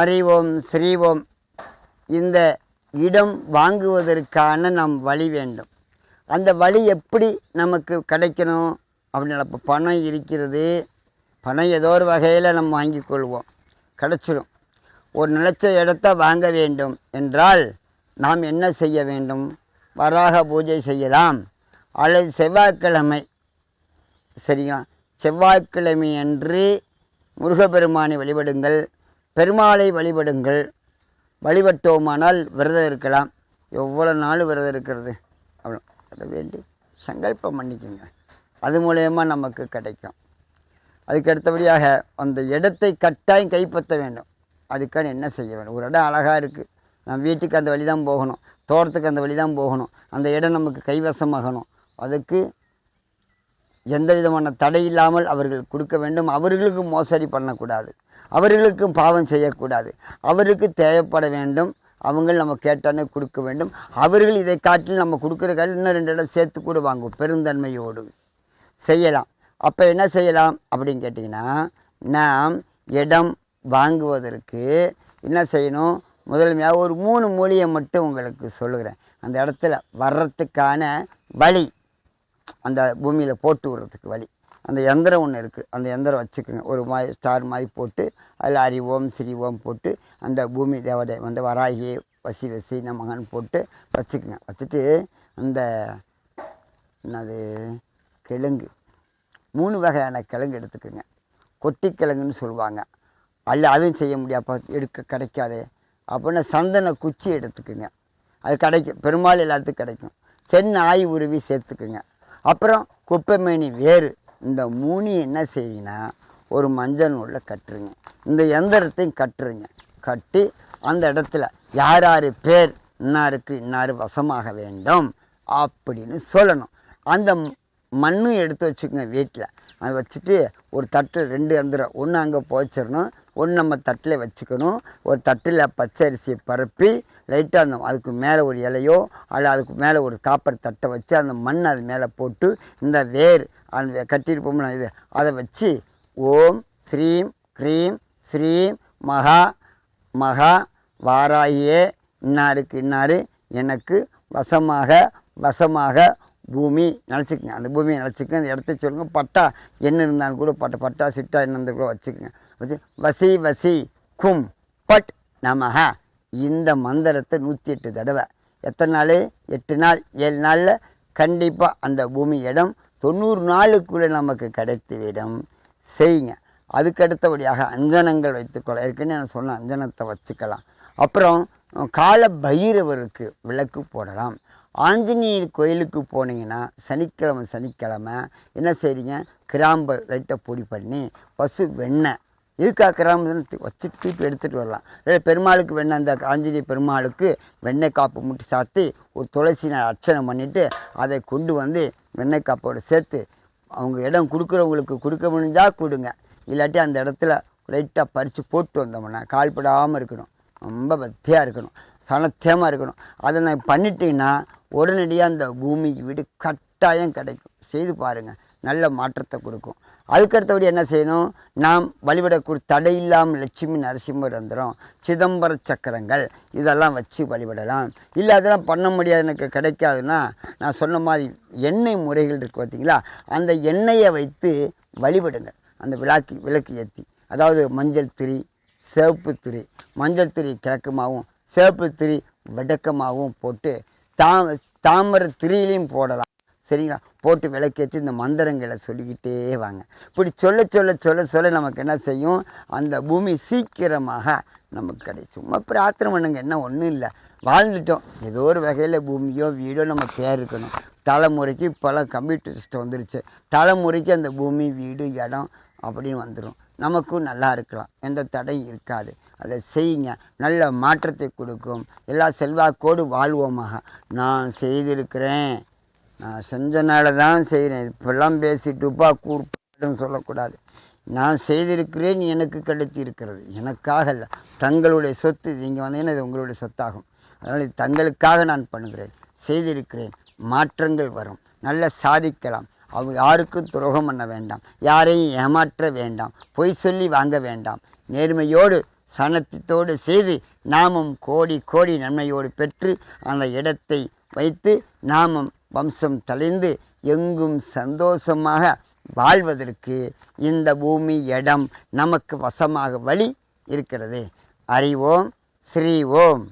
அறிவோம் ஸ்ரீவோம் இந்த இடம் வாங்குவதற்கான நம் வழி வேண்டும். அந்த வழி எப்படி நமக்கு கிடைக்கணும்? அப்படின்னா இப்போ பணம் இருக்கிறது. பணம் ஏதோ ஒரு வகையில் நம்ம வாங்கி கொள்வோம். கிடச்சிடும் ஒரு நிலச்ச இடத்த வாங்க வேண்டும் என்றால் நாம் என்ன செய்ய வேண்டும்? வராக பூஜை செய்யலாம். அல்லது செவ்வாய்க்கிழமை. சரியா? செவ்வாய்க்கிழமை அன்று முருகப்பெருமானை வழிபடுங்கள். பெருமாளை வழிபடுங்கள். வழிபட்டோமானால் விரதம் இருக்கலாம். எவ்வளோ நாள் விரதம் இருக்கிறது? அவ்வளோ அதை வேண்டி சங்கல்பம் பண்ணிக்கோங்க. அது மூலயமா நமக்கு கிடைக்கும். அதுக்கு அடுத்தபடியாக அந்த இடத்தை கட்டாயம் கைப்பற்ற வேண்டும். அதுக்கான என்ன செய்ய வேண்டும்? ஒரு இடம் அழகாக இருக்குது நம்ம வீட்டுக்கு அந்த வழி தான் போகணும். தோட்டத்துக்கு அந்த வழி தான் போகணும். அந்த இடம் நமக்கு கைவசமாகணும். அதுக்கு எந்த விதமான தடை இல்லாமல் அவர்கள் கொடுக்க வேண்டும். அவர்களுக்கு மோசடி பண்ணக்கூடாது. அவர்களுக்கும் பாவம் செய்யக்கூடாது. அவருக்கு தேவைப்பட வேண்டும். அவங்க நம்ம கேட்டானே கொடுக்க வேண்டும். அவர்கள் இதை காட்டில் நம்ம கொடுக்குற காட்டில் இன்னும் ரெண்டு இடம் சேர்த்து கூட வாங்குவோம். பெருந்தன்மையோடு. செய்யலாம். அப்போ என்ன செய்யலாம் அப்படின்னு கேட்டிங்கன்னா நாம் இடம் வாங்குவதற்கு என்ன செய்யணும்? முதன்மையாக ஒரு மூணு மொழியை மட்டும் உங்களுக்கு சொல்லுகிறேன். அந்த இடத்துல வர்றதுக்கான வழி அந்த பூமியில் போட்டு விடுறதுக்கு வழி. அந்த எந்திரம் ஒன்று இருக்குது அந்த எந்திரம் வச்சுக்கோங்க. ஒரு மாதிரி ஸ்டார் மாதிரி போட்டு அதில் ஹரி ஓம் ஸ்ரீ ஓம் போட்டு அந்த பூமி தேவதை வந்து வராகி வசி வசி நமகன் போட்டு வச்சுக்கோங்க. வச்சுட்டு அந்த என்னது கிழங்கு. மூணு வகையான கிழங்கு எடுத்துக்கோங்க. கொட்டி கிழங்குன்னு சொல்லுவாங்க. அல்ல அதுவும் செய்ய முடியாப்பா எடுக்க கிடைக்காதே. அப்படின்னா சந்தன குச்சி எடுத்துக்குங்க. அது கிடைக்கும் பெரும்பாலும் எல்லாத்துக்கும் கிடைக்கும். சென் ஆய் உருவி சேர்த்துக்குங்க. அப்புறம் குப்பைமேனி வேறு. இந்த மூணு என்ன செய்யுங்கன்னா ஒரு மஞ்சள் நூலில் கட்டுருங்க. இந்த எந்திரத்தையும் கட்டுருங்க. கட்டி அந்த இடத்துல யார் யார் பேர் இன்னாருக்கு இன்னார் வசமாக வேண்டும் அப்படின்னு சொல்லணும். அந்த மண்ணும் எடுத்து வச்சுக்கோங்க வீட்டில். அதை வச்சுட்டு ஒரு தட்டு ரெண்டு எந்திரம் ஒன்று அங்கே போச்சிடணும் ஒன்று நம்ம தட்டில் வச்சுக்கணும். ஒரு தட்டில் பச்சை அரிசியை பரப்பி லைட்டாக அந்த அதுக்கு மேலே ஒரு இலையோ அல்ல அதுக்கு மேலே ஒரு காப்பர் தட்டை வச்சு அந்த மண் அது மேலே போட்டு இந்த வேர் அந்த கட்டியிருப்போம்ல இது அதை வச்சு ஓம் ஸ்ரீம் க்ரீம் ஸ்ரீம் மகா மகா வாராயே இன்னாருக்கு இன்னாரு எனக்கு வசமாக வசமாக பூமி நினச்சிக்கங்க. அந்த பூமியை நினச்சிக்கங்க. அந்த இடத்த சொல்லுங்க. பட்டா என்ன இருந்தாலும் கூட பட்டா பட்டா சிட்டா என்ன இருந்தால் கூட வச்சுக்கோங்க. வச்சு வசி வசி கும் பட் நமக இந்த மந்திரத்தை நூற்றி எட்டு தடவை. எத்தனை நாள்? எட்டு நாள். ஏழு நாளில் கண்டிப்பாக அந்த பூமி இடம் தொண்ணூறு நாளுக்குள்ளே நமக்கு கிடைத்துவிடும். செய்யுங்க. அதுக்கு அடுத்தபடியாக அஞ்சனங்கள் வைத்துக்கொள்ள ஏற்கனவே நான் சொன்ன அஞ்சனத்தை வச்சுக்கலாம். அப்புறம் கால பைரவருக்கு விளக்கு போடலாம். ஆஞ்சநேயர் கோயிலுக்கு போனீங்கன்னா சனிக்கிழமை சனிக்கிழமை என்ன செய்றீங்க? கிராம்பு லைட்டாக பொடி பண்ணி பசு வெண்ணெய். இதுக்காக கிராம்பு வச்சுட்டு தூக்கி எடுத்துகிட்டு வரலாம். இல்லை பெருமாளுக்கு வெண்ணெய் அந்த ஆஞ்சநேய பெருமாளுக்கு வெண்ணெய் காப்பு முட்டி சாத்தி ஒரு துளசினை அர்ச்சனை பண்ணிவிட்டு அதை கொண்டு வந்து வெண்ணெய் காப்போடு சேர்த்து அவங்க இடம் கொடுக்குறவங்களுக்கு கொடுக்க முடிஞ்சால் கொடுங்க. இல்லாட்டி அந்த இடத்துல லைட்டாக பறித்து போட்டு வந்தோம்னா கால்படாமல் இருக்கணும். ரொம்ப பக்தியாக இருக்கணும். சனத்தேமாக இருக்கணும். அதை நான் பண்ணிட்டீங்கன்னா உடனடியாக அந்த பூமிக்கு வீடு கட்டாயம் கிடைக்கும். செய்து பாருங்கள் நல்ல மாற்றத்தை கொடுக்கும். அதுக்கடுத்தபடி என்ன செய்யணும்? நாம் வழிபடக்கூடிய தடை இல்லாமல் லட்சுமி நரசிம்மர் வந்துடும் சிதம்பர சக்கரங்கள் இதெல்லாம் வச்சு வழிபடலாம். இல்லை அதெல்லாம் பண்ண முடியாது எனக்கு கிடைக்காதுன்னா நான் சொன்ன மாதிரி எண்ணெய் முறைகள் இருக்குது பார்த்தீங்களா அந்த எண்ணெயை வைத்து வழிபடுங்க. அந்த விளக்கு விளக்கு ஏற்றி அதாவது மஞ்சள் திரி சிவப்பு திரி. மஞ்சள் திரி கிழக்குமாவும் சேப்பு திரி வடக்கமாகவும் போட்டு தா தாமரை திரியிலையும் போடலாம். சரிங்களா? போட்டு விளக்கேற்றி இந்த மந்திரங்களை சொல்லிக்கிட்டே வாங்க. இப்படி சொல்ல சொல்ல சொல்ல சொல்ல நமக்கு என்ன செய்யும்? அந்த பூமி சீக்கிரமாக நமக்கு கிடைக்கும். சும்மா பிரார்த்தனை பண்ணுங்க. என்ன ஒன்றும் இல்லை. வாழ்ந்துட்டோம். ஏதோ ஒரு வகையில் பூமியோ வீடோ நம்ம பேர் இருக்கணும் தலைமுறைக்கு இப்போல்லாம் கம்ப்யூட்டர் சிஸ்டம் வந்துருச்சு. தலைமுறைக்கு அந்த பூமி வீடு இடம் அப்படின்னு வந்துடும் நமக்கும் நல்லா இருக்கலாம். எந்த தடையும் இருக்காது. அதை செய்யுங்க. நல்ல மாற்றத்தை கொடுக்கும். எல்லா செல்வாக்கோடு வாழ்வோமாக. நான் செய்திருக்கிறேன். நான் செஞ்சனால தான் செய்கிறேன் இப்பெல்லாம் பேசிட்டுப்பா கூர்ப்பாடும் சொல்லக்கூடாது. நான் செய்திருக்கிறேன் எனக்கு கிடைத்து இருக்கிறது எனக்காக இல்லை தங்களுடைய சொத்து நீங்கள் வந்தீங்கன்னா இது உங்களுடைய சொத்தாகும். அதனால் இது தங்களுக்காக நான் பண்ணுகிறேன். செய்திருக்கிறேன். மாற்றங்கள் வரும். நல்லா சாதிக்கலாம். அவங்க யாருக்கும் துரோகம் பண்ண வேண்டாம். யாரையும் ஏமாற்ற வேண்டாம். பொய் சொல்லி வாங்க வேண்டாம். நேர்மையோடு சனத்தோடு செய்து நாமும் கோடி கோடி நன்மையோடு பெற்று அந்த இடத்தை வைத்து நாமும் வம்சம் தலைந்து எங்கும் சந்தோஷமாக வாழ்வதற்கு இந்த பூமி இடம் நமக்கு வசமாக வழி இருக்கிறது. அறிவோம் ஸ்ரீ ஓம்